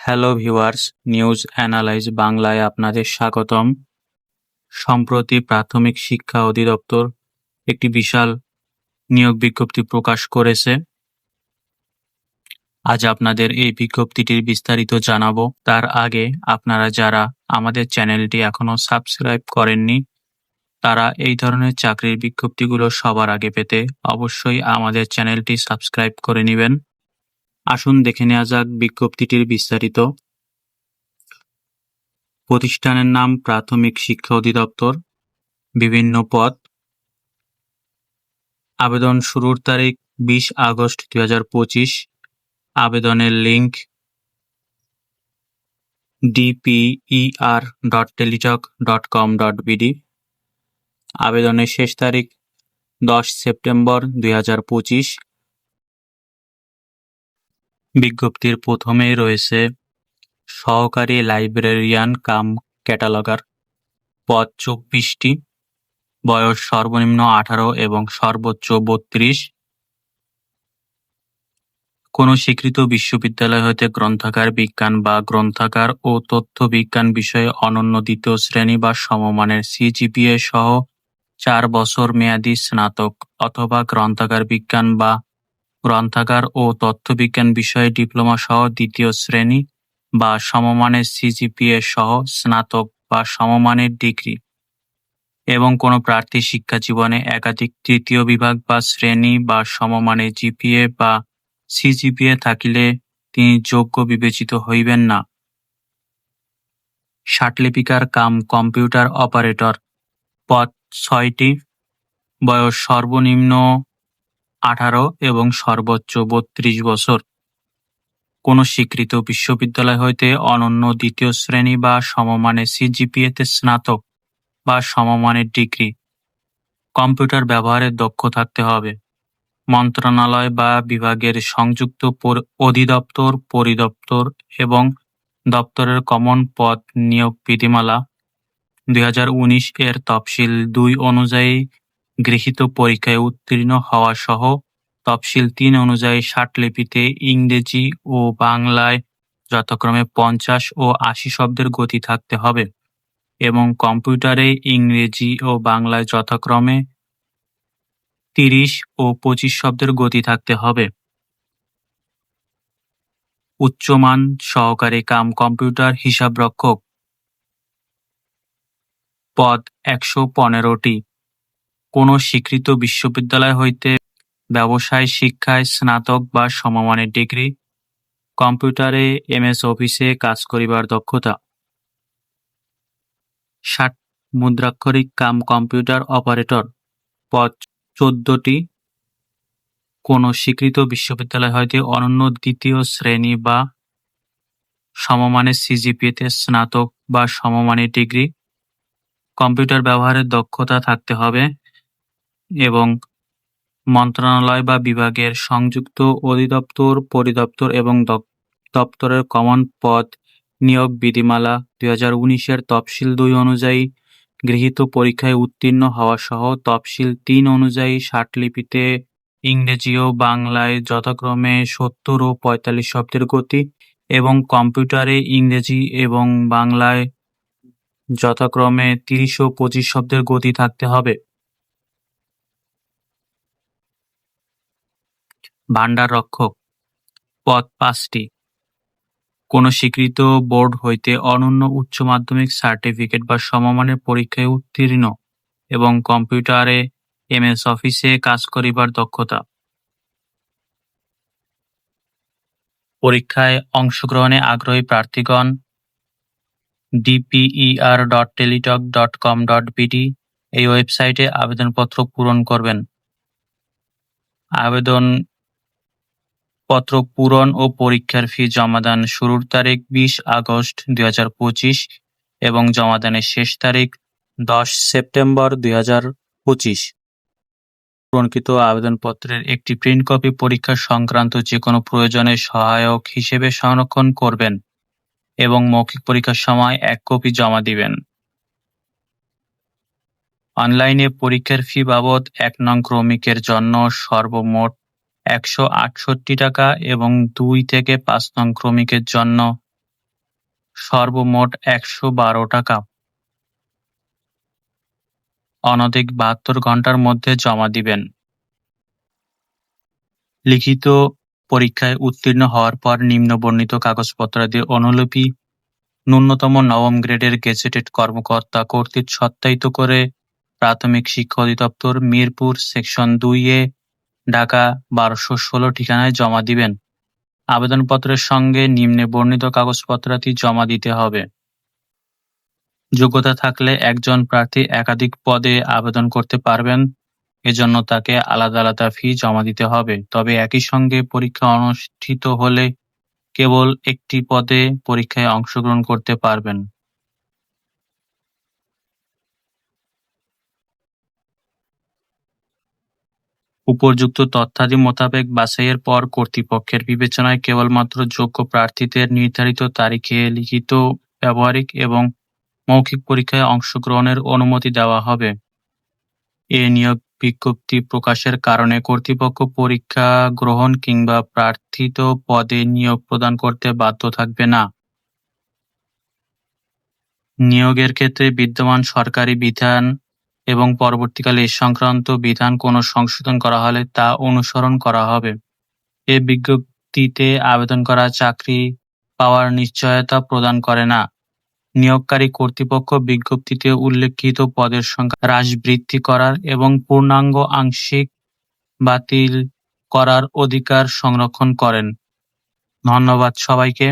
Hello viewers, news analyse বাংলায় আপনাদের স্বাগতম। সম্প্রতি প্রাথমিক শিক্ষা অধিদপ্তর একটি বিশাল নিয়োগ বিজ্ঞপ্তি প্রকাশ করেছে। আজ আপনাদের এই বিজ্ঞপ্তিটির বিস্তারিত জানাব। তার আগে আপনারা যারা আমাদের চ্যানেলটি এখনও সাবস্ক্রাইব করেননি, তারা এই ধরনের চাকরির বিজ্ঞপ্তিগুলো সবার আগে পেতে অবশ্যই আমাদের চ্যানেলটি সাবস্ক্রাইব করে নেবেন। আসুন দেখে নেওয়া যাক বিজ্ঞপ্তিটির বিস্তারিত। প্রতিষ্ঠানের নাম প্রাথমিক শিক্ষা অধিদপ্তর। বিভিন্ন পদ। আবেদন শুরুর তারিখ বিশ আগস্ট দুই হাজার পঁচিশ। আবেদনের link DPER dot teletalk dot com dot BD. আবেদনের শেষ তারিখ দশ সেপ্টেম্বর দুই হাজার পঁচিশ। বিজ্ঞপ্তির প্রথমেই রয়েছে সহকারী লাইব্রেরিয়ান কাম ক্যাটালগার, পদ চব্বিশটি, বয়স সর্বনিম্ন আঠারো এবং সর্বোচ্চ বত্রিশ। কোনো স্বীকৃত বিশ্ববিদ্যালয় হতে গ্রন্থাগার বিজ্ঞান বা গ্রন্থাগার ও তথ্য বিজ্ঞান বিষয়ে অনন্য দ্বিতীয় শ্রেণি বা সমমানের সিজিপিএ সহ চার বছর মেয়াদী স্নাতক অথবা গ্রন্থাগার বিজ্ঞান বা গ্রন্থাগার ও তথ্যবিজ্ঞান বিষয়ে ডিপ্লোমা সহ দ্বিতীয় শ্রেণি বা সমমানের সিজিপিএ সহ স্নাতক বা সমমানের ডিগ্রি এবং কোনো প্রার্থী শিক্ষা জীবনে একাধিক তৃতীয় বিভাগ বা শ্রেণি বা সমমানের জিপিএ বা সিজিপিএ থাকিলে তিনি যোগ্য বিবেচিত হইবেন না। ষাটলিপিকার কাম কম্পিউটার অপারেটর। পদ ছয়টি। বয়স সর্বনিম্ন আঠারো এবং সর্বোচ্চ বত্রিশ বছর। কোন স্বীকৃত বিশ্ববিদ্যালয় হইতে অনন্য দ্বিতীয় শ্রেণি বা সমমানের সিজিপিএতে স্নাতক বা সমমানের ডিগ্রি। কম্পিউটার ব্যবহারে দক্ষ থাকতে হবে। মন্ত্রণালয় বা বিভাগের সংযুক্ত অধিদপ্তর, পরিদপ্তর এবং দপ্তরের কমন পদ নিয়োগ বিধিমালা। দুই হাজার উনিশ এর তফসিল দুই অনুযায়ী গৃহীত পরীক্ষায় উত্তীর্ণ হওয়া সহ তফসিল তিন অনুযায়ী ষাটলিপিতে ইংরেজি ও বাংলায় যথাক্রমে পঞ্চাশ ও আশি শব্দের গতি থাকতে হবে এবং কম্পিউটারে ইংরেজি ও বাংলায় যথাক্রমে তিরিশ ও পঁচিশ শব্দের গতি থাকতে হবে। উচ্চমান সহকারী কাম কম্পিউটার হিসাবরক্ষক। পদ একশো পনেরোটি। কোনো স্বীকৃত বিশ্ববিদ্যালয় হইতে ব্যবসায়, শিক্ষায় স্নাতক বা সমমানের ডিগ্রি, কম্পিউটারে এমএস অফিসে কাজ করিবার দক্ষতা। ষাট মুদ্রাক্ষরিক কাম কম্পিউটার অপারেটর পদ চোদ্দটি। কোনো স্বীকৃত বিশ্ববিদ্যালয় হইতে অনন্য দ্বিতীয় শ্রেণি বা সমমানের সিজিপিএতে স্নাতক বা সমমানের ডিগ্রি। কম্পিউটার ব্যবহারের দক্ষতা থাকতে হবে। এবং মন্ত্রণালয় বা বিভাগের সংযুক্ত অধিদপ্তর, পরিদপ্তর এবং দপ্তরের কমন পদ নিয়োগ বিধিমালা দুই হাজার উনিশের তফসিল দুই অনুযায়ী গৃহীত পরীক্ষায় উত্তীর্ণ হওয়া সহ তফসিল তিন অনুযায়ী ষাটলিপিতে ইংরেজি ও বাংলায় যথাক্রমে সত্তর ও পঁয়তাল্লিশ শব্দের গতি এবং কম্পিউটারে ইংরেজি এবং বাংলায় যথাক্রমে তিরিশ ও পঁচিশ শব্দের গতি থাকতে হবে। ভাণ্ডার রক্ষক পদ পাঁচটি। কোন স্বীকৃত বোর্ড হইতে অনন্য উচ্চ মাধ্যমিক সার্টিফিকেট বা সমমানের পরীক্ষায় উত্তীর্ণ এবং কম্পিউটারে এমএস অফিসে কাজ করিবার দক্ষতা। পরীক্ষায় অংশগ্রহণে আগ্রহী প্রার্থীগণ DPER dot teletalk dot com dot BD এই ওয়েবসাইটে আবেদনপত্র পূরণ করবেন। আবেদন পত্র পূরণ ও পরীক্ষার ফি জমাদান শুরুর তারিখ বিশ আগস্ট দুই হাজার পঁচিশ এবং জমাদানের শেষ তারিখ দশ সেপ্টেম্বর দুই হাজার পঁচিশ। পূরণকৃত আবেদনপত্রের একটি প্রিন্ট কপি পরীক্ষা সংক্রান্ত যে কোনো প্রয়োজনে সহায়ক হিসেবে সংরক্ষণ করবেন এবং মৌখিক পরীক্ষার সময় এক কপি জমা দিবেন। অনলাইনে পরীক্ষার ফি বাবদ এক নং ক্রমিকের জন্য সর্বমোট একশো আটষট্টি টাকা এবং দুই থেকে পাঁচ নং ক্রমিকের জন্য সর্বমোট একশো বারো টাকা। অনধিক বাহাত্তর ঘণ্টার মধ্যে জমা দিবেন। লিখিত পরীক্ষায় উত্তীর্ণ হওয়ার পর নিম্নবর্ণিত কাগজপত্রাদি অনুলিপি, ন্যূনতম নবম গ্রেডের গেজেটেড কর্মকর্তা কর্তৃক সত্যায়িত করে প্রাথমিক শিক্ষা অধিদপ্তর মিরপুর সেকশন দুই এ ঢাকা বারোশো ষোলো ঠিকানায় জমা দিবেন। আবেদনপত্রের সঙ্গে নিম্নে বর্ণিত কাগজপত্রাদি জমা দিতে হবে। যোগ্যতা থাকলে একজন প্রার্থী একাধিক পদে আবেদন করতে পারবেন। এজন্য তাকে আলাদা আলাদা ফি জমা দিতে হবে। তবে একই সঙ্গে পরীক্ষা অনুষ্ঠিত হলে কেবল একটি পদে পরীক্ষায় অংশগ্রহণ করতে পারবেন। উপর্যুক্ত তথ্যাদি মোতাবেক বাছাইয়ের পর কর্তৃপক্ষের বিবেচনায় কেবলমাত্র যোগ্য প্রার্থীদের নির্ধারিত তারিখে লিখিত, ব্যবহারিক এবং মৌখিক পরীক্ষায় অংশগ্রহণের অনুমতি দেওয়া হবে। এ নিয়োগ বিজ্ঞপ্তি প্রকাশের কারণে কর্তৃপক্ষ পরীক্ষা গ্রহণ কিংবা প্রার্থিত পদে নিয়োগ প্রদান করতে বাধ্য থাকবে না। নিয়োগের ক্ষেত্রে বিদ্যমান সরকারি বিধান এবং পরবর্তীকালে এ সংক্রান্ত বিধান কোনো সংশোধন করা হলে তা অনুসরণ করা হবে। এ বিজ্ঞপ্তিতে আবেদন করা চাকরি পাওয়ার নিশ্চয়তা প্রদান করে না। নিয়োগকারী কর্তৃপক্ষ বিজ্ঞপ্তিতে উল্লেখিত পদের সংখ্যা হ্রাস বৃদ্ধি করার এবং পূর্ণাঙ্গ আংশিক বাতিল করার অধিকার সংরক্ষণ করেন। ধন্যবাদ সবাইকে।